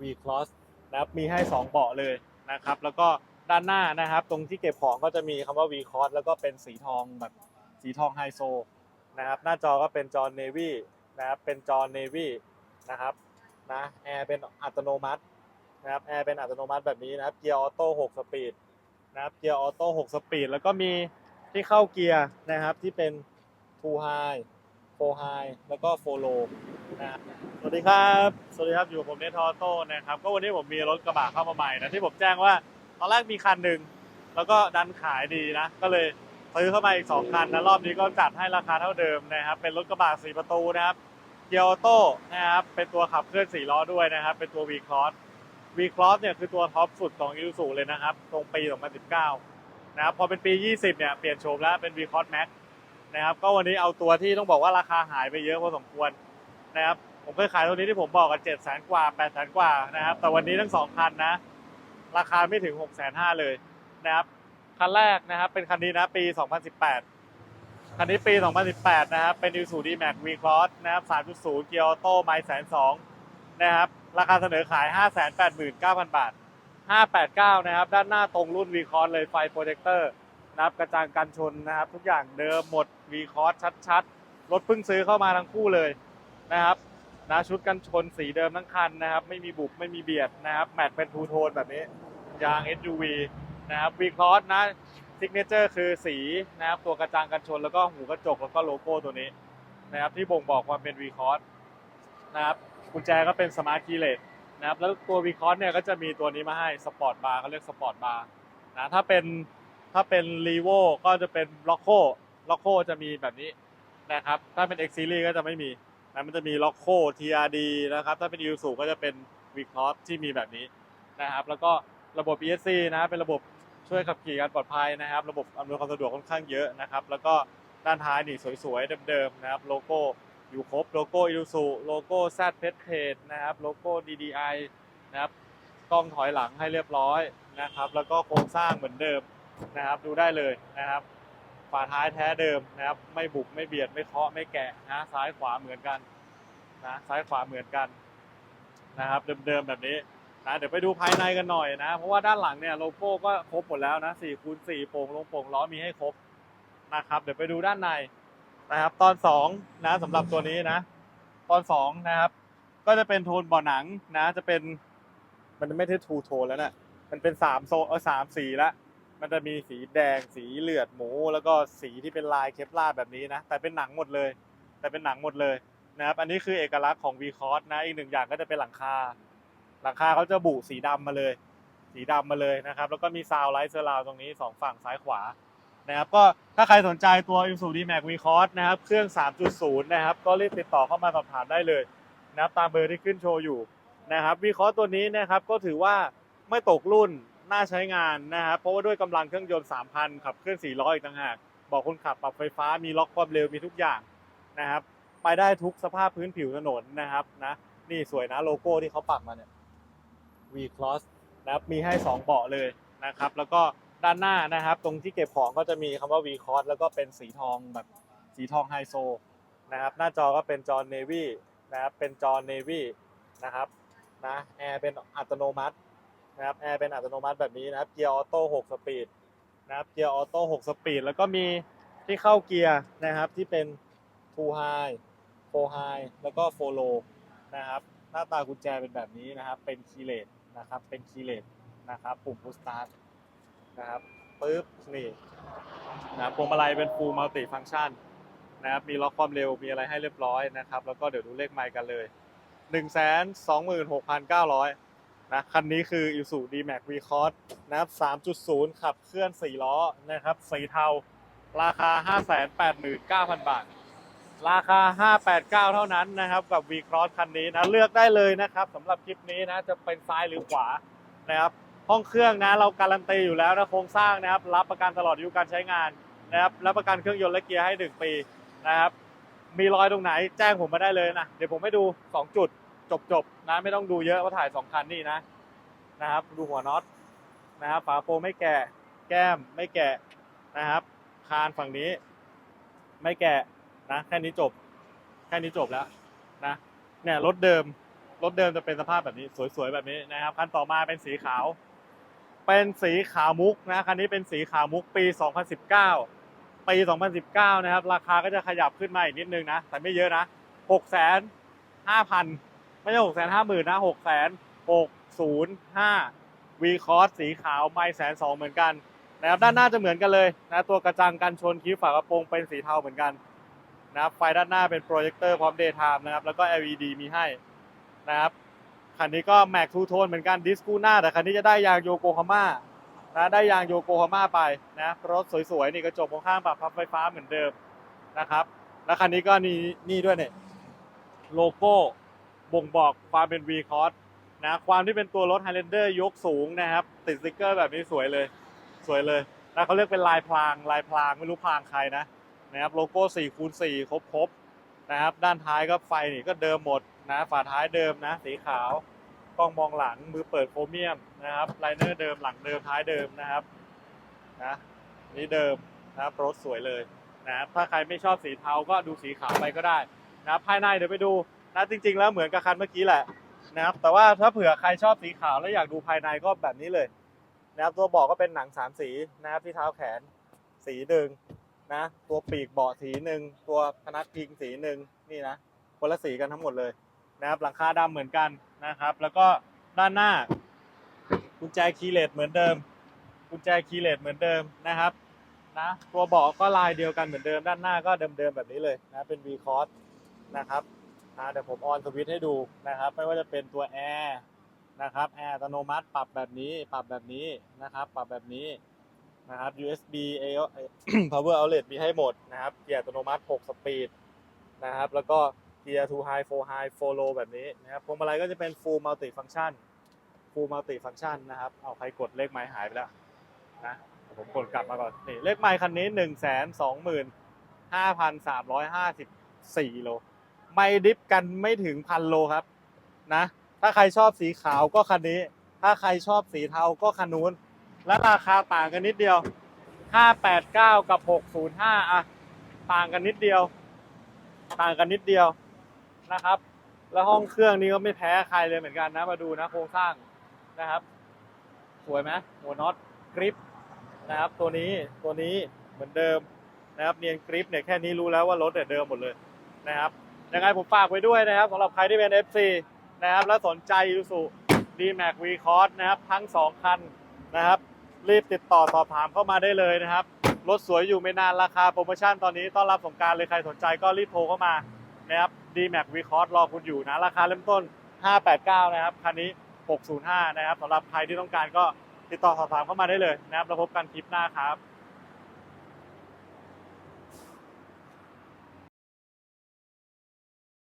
V Cross นะครับมีให้ 2 เบาะเลยนะครับ แล้วก็ด้านหน้านะครับ ตรงที่เก็บของก็จะมีคำว่า V Cross แล้วก็เป็นสีทองแบบสีทองไฮโซนะครับหน้าจอก็เป็นจอ Navy นะครับเป็นจอ Navy นะครับนะแอร์เป็นอัตโนมัตินะครับแอร์เป็นอัตโนมัติแบบนี้นะครับเกียร์ออโต้6สปีดนะครับเกียร์ออโต้6สปีดแล้วก็มีที่เข้าเกียร์นะครับที่เป็น2 High 4 High แล้วก็4 Low นะครับ สวัสดีครับ สวัสดีครับ อยู่กับผมเนทอโต้นะครับ ก็วันนี้ผมมีรถกระบะเข้ามาใหม่นะที่ผมแจ้งว่าตอนแรกมีคันหนึ่งแล้วก็ดันขายดีนะ ก็เลยซื้อเข้ามาอีก2คันนะรอบนี้ก็จัดให้ราคาเท่าเดิมนะครับ เป็นรถกระบะ4ประตูนะครับเกียร์ออโต้นะครับ เป็นตัวขับเคลื่อน4ล้อด้วยนะครับ เป็นตัว V Cross V Cross เนี่ยคือตัวท็อปสุดของ Isuzu เลยนะครับ ตรงปี 2019 นะครับ พอเป็นปี 20 เนี่ยเปลี่ยนโฉมแล้วเป็น V Cross Max นะครับ ก็วันนี้เอาตัวที่ต้องบอกว่าราคาหายไปเยอะพอสมควรนะครับ ผมเคยขายตัวนี้ที่ผมบอกกัน7 0 0 0 0กว่า8 0 0 0กว่านะครับ แต่วันนี้ทั้งสองคันนะ ราคาไม่ถึง6 5 0 0 0เลยนะครับ คันแรกนะครับเป็นคันนี้นะปี 2018 คันนี้ปี 2018 นะครับ เป็น Isuzu D-Max V-Cross นะครับ 3.0 เกียร์ออโต้ไมล์แสนสองนะครับ ราคาเสนอขาย 589,000 บาท 589 นะครับ ด้านหน้าตรงรุ่น V-Cross เลยไฟโปรเจคเตอร์นะครับกระจังกันชนนะครับ ทุกอย่างเดิมหมด V-Cross ชัดๆรถเพิ่งซื้อเข้ามาทั้งคู่เลยนะครับ นะชุดกันชนสีเดิมทั้งคันนะครับ ไม่มีบุบไม่มีเบียดนะครับ แมทเป็นทูโทนแบบนี้ ยาง SUV นะครับ V-Cross นะซิกเนเจอร์คือสีนะครับตัวกระจังกันชนแล้วก็หูกระจกแล้วก็โลโก้ตัวนี้นะครับที่บ่งบอกความเป็น V Cross นะครับกุญแจก็เป็นสมาร์ทคีเลสนะครับแล้วตัว V Cross เนี่ยก็จะมีตัวนี้มาให้สปอร์ตบาร์เขาเรียกสปอร์ตบาร์นะถ้าเป็นถ้าเป็น r ีโวก็จะเป็นล็อกโคล็อกโคจะมีแบบนี้นะครับถ้าเป็น X Series ก็จะไม่มี นะมันจะมีล็อกโค TRD นะครับ ถ้าเป็น Isuzu ก็จะเป็น V Cross ที่มีแบบนี้นะครับ แล้วก็ระบบ ESC นะเป็นระบบช่วยขับขี่การปลอดภัยนะครับ ระบบอำนวยความสะดวกค่อนข้างเยอะนะครับ แล้วก็ด้านท้ายนี่สวยๆเดิมๆนะครับ โลโก้อยู่ครบโลโก้อิ u ซูโลโก้แซดเพชเทดนะครับ โลโก้ DDI นะครับกล้องถอยหลังให้เรียบร้อยนะครับ แล้วก็โครงสร้างเหมือนเดิมนะครับ ดูได้เลยนะครับ ฝาท้ายแท้เดิมนะครับ ไม่บุบไม่เบียดไม่เคาะไม่แกะนะซ้ายขวาเหมือนกันนะซ้ายขวาเหมือนกันนะครับ เดิมๆแบบนี้นะเดี๋ยวไปดูภายในกันหน่อยนะ เพราะว่าด้านหลังเนี่ยโลโก้ก็ครบหมดแล้วนะ4คูณ4โป่งลงโป่งล้อมีให้ครบนะครับ เดี๋ยวไปดูด้านในนะครับ ตอน2นะสำหรับตัวนี้นะ ตอน2นะครับ ก็จะเป็นโทนบ่อหนังนะ จะเป็นมันไม่ใช่ทูโทนแล้วนะมันเป็น3โซเออสามสีละ มันจะมีสีแดง สีเลือดหมู แล้วก็สีที่เป็นลายเคปลาแบบนี้นะ แต่เป็นหนังหมดเลย แต่เป็นหนังหมดเลยนะครับ อันนี้คือเอกลักษณ์ของ V Cross นะ อีกหนึ่งอย่างก็จะเป็นหลังคา หลังคาเขาจะบุสีดำมาเลย สีดำมาเลยนะครับ แล้วก็มีซาวไลท์เซอร์ราวตรงนี้สองฝั่งซ้ายขวา นะครับ ก็ถ้าใครสนใจตัว i s u d Max V Cross นะครับ เครื่อง 3.0 นะครับ ก็รีบติดต่อเข้ามาสอบถามได้เลยนะครับ ตามเบอร์ที่ขึ้นโชว์อยู่นะครับ V Cross ตัวนี้นะครับ ก็ถือว่าไม่ตกรุ่น น่าใช้งานนะครับเพราะว่าด้วยกำลังเครื่องยนต์ 3,000 ขับเคลื่อน 4 ล้ออีกต่างหาก บอกคนขับปรับไฟฟ้ามีล็อกความเร็วมีทุกอย่างนะครับ ไปได้ทุกสภาพพื้นผิวถนนนะครับนะนี่สวยนะโลโก้ที่เขาปักมาเนี่ย V Cross นะครับมีให้ 2 เบาะเลยนะครับ แล้วก็ด้านหน้านะครับ ตรงที่เก็บของก็จะมีคำว่า V Cross แล้วก็เป็นสีทองแบบสีทองไฮโซนะครับ หน้าจอก็เป็นจอ Navy นะครับเป็นจอ Navy นะครับนะแอร์เป็นอัตโนมัติ นะครับแอร์เป็นอัตโนมัติแบบนี้นะครับเกียร์ออโต้6สปีดนะครับเกียร์ออโต้6สปีดแล้วก็มีที่เข้าเกียร์นะครับที่เป็น2 High 4 High แล้วก็4 Low นะครับหน้าตากุญแจเป็นแบบนี้นะครับ เป็นคีเลสนะครับเป็นคีเลสนะครับปุ่มพุสตาร์ทนะครับปึ๊บนี่นะพวงมาลัยเป็น full multi function นะครับมีล็อกความเร็วมีอะไรให้เรียบร้อยนะครับ แล้วก็เดี๋ยวดูเลขไมล์กันเลย 126,900 นะคันนี้คือ Isuzu D-Max V Cross นะครับ 3.0 ขับเคลื่อน 4 ล้อนะครับสีเทา ราคา 589,000 บาท ราคา 589 เท่านั้นนะครับ กับ V Cross คันนี้นะ เลือกได้เลยนะครับสำหรับคลิปนี้นะ จะเป็นซ้ายหรือขวานะครับ ห้องเครื่องนะ เราการันตีอยู่แล้วนะ โครงสร้างนะครับ รับประกันตลอดอายุการใช้งานนะครับ รับประกันเครื่องยนต์และเกียร์ให้ 1 ปีนะครับ มีรอยตรงไหนแจ้งผมมาได้เลยนะ เดี๋ยวผมให้ดู 2 จุด จบๆนะไม่ต้องดูเยอะว่าถ่าย2คันนี่นะนะครับ ดูหัวน็อตนะครับฝาโปรไม่แกะแก้มไม่แกะนะครับ คานฝั่งนี้ ไม่แกะนะแค่นี้จบ แค่นี้จบแล้วนะเนี่ยรถเดิมรถเดิมจะเป็นสภาพแบบนี้สวยๆแบบนี้นะครับคันต่อมาเป็นสีขาว เป็นสีขาวมุกนะคันนี้เป็นสีขาวมุกปี 2019 ปี 2019 นะครับ ราคาก็จะขยับขึ้นมาอีกนิดนึงนะ แต่ไม่เยอะนะ 6 5 0 0 0 ไม่ใช่6 5 0 0 0 0นะ6 6 0 5 V Cross สีขาวไม่แสนสองเหมือนกันนะครับด้านหน้าจะเหมือนกันเลยนะตัวกระจังกันชนคิ้วฝากระโปรงเป็นสีเทาเหมือนกันนะครับไฟด้านหน้าเป็นโปรเจคเตอร์พร้อม Daytime นะครับแล้วก็ LED มีให้นะครับคันนี้ก็แม็กทูโทนเหมือนกันดิสกูหน้าแต่คันนี้จะได้ยางโยโกฮาม่านะได้ยางโยโกฮาม่าไปนะรถสวยๆนี่กระจกมองข้างปรับพับไฟฟ้าเหมือนเดิมนะครับ แล้วคันนี้ก็นี่นี่ด้วยเนี่ยโลโก้ บ่งบอกความเป็น V Cross นะความที่เป็นตัวรถ Highlander ยกสูงนะครับ ติดสติกเกอร์แบบนี้สวยเลย สวยเลยนะเขาเรียกเป็นลายพรางลายพรางไม่รู้พรางใครนะนะครับโลโก้4คูณ4ครบครบนะครับด้านท้ายก็ไฟนี่ก็เดิมหมดนะฝาท้ายเดิมนะ สีขาวกล้องมองหลังมือเปิดโครเมียมนะครับไลเนอร์เดิมหลังเดิมท้ายเดิมนะครับนะนี่เดิมนะครับรถสวยเลยนะถ้าใครไม่ชอบสีเทาก็ดูสีขาวไปก็ได้นะภายในเดี๋ยวไปดู นะจริง ๆ แล้วเหมือนกับคันเมื่อกี้แหละนะครับแต่ว่าถ้าเผื่อใครชอบสีขาวแล้วอยากดูภายในก็แบบนี้เลยนะครับตัวเบาะก็เป็นหนังสามสีนะครับที่เท้าแขนสีหนึ่งนะตัวปีกเบาะสีหนึ่งตัวพนักพิงสีหนึ่งนี่นะคนละสีกันทั้งหมดเลยนะครับหลังคาดำเหมือนกันนะครับ แล้วก็ด้านหน้ากุญแจคีย์เลสเหมือนเดิมกุญแจคีย์เลสเหมือนเดิมนะครับนะตัวเบาะก็ลายเดียวกันเหมือนเดิม ด้านหน้าก็เดิมๆแบบนี้เลยนะเป็น V cross นะครับ อ่าเดี๋ยวผมออนสวิตช์ให้ดูนะครับ ไม่ว่าจะเป็นตัวแอร์นะครับแอร์อัตโนมัติปรับแบบนี้ปรับแบบนี้นะครับ ปรับแบบนี้นะครับ USB A power outlet มีให้หมดนะครับ เกียร์อัตโนมัติ 6 สปีดนะครับ แล้วก็เกียร์2 high 4 high 4 low แบบนี้นะครับพวงมาลัยก็จะเป็น full multi function full multi function นะครับ เอาใครกดเลขไม้หายไปแล้วนะผมกดกลับมาก่อนนี่เลขไม้คันนี้ 1 2 5 3 5 4โล ไม่ดิฟกันไม่ถึงพันโลครับนะ ถ้าใครชอบสีขาวก็คันนี้ ถ้าใครชอบสีเทาก็คันนู้น และราคาต่างกันนิดเดียว 589 กับ 605อะต่างกันนิดเดียว ต่างกันนิดเดียวนะครับ แล้วห้องเครื่องนี้ก็ไม่แพ้ใครเลยเหมือนกันนะ มาดูนะโครงสร้างนะครับ สวยไหมหัวน็อตกริปนะครับ ตัวนี้ตัวนี้เหมือนเดิมนะครับเนียนกริปเนี่ยแค่นี้รู้แล้วว่ารถเนี่ยเดิมหมดเลยนะครับ ยังไงผมฝากไว้ด้วยนะครับสำหรับใครที่เป็น FC นะครับและสนใจ i s u d m a x V Cross นะครับทั้ง 2 คันนะครับ รีบติดต่อสอบถามเข้ามาได้เลยนะครับรถสวยอยู่ไม่นานราคาโปรโมชั่นตอนนี้ต้อนรับสงการเลยใครสนใจก็รีบโทรเข้ามานะครับ D Max V Cross รอคุณอยู่นะ ราคาเริ่มต้น 589 นะครับ คันนี้ 605 นะครับสำหรับใครที่ต้องการก็ติดต่อสอบถามเข้ามาได้เลยนะครับแล้วพบกันคลิปหน้าครับ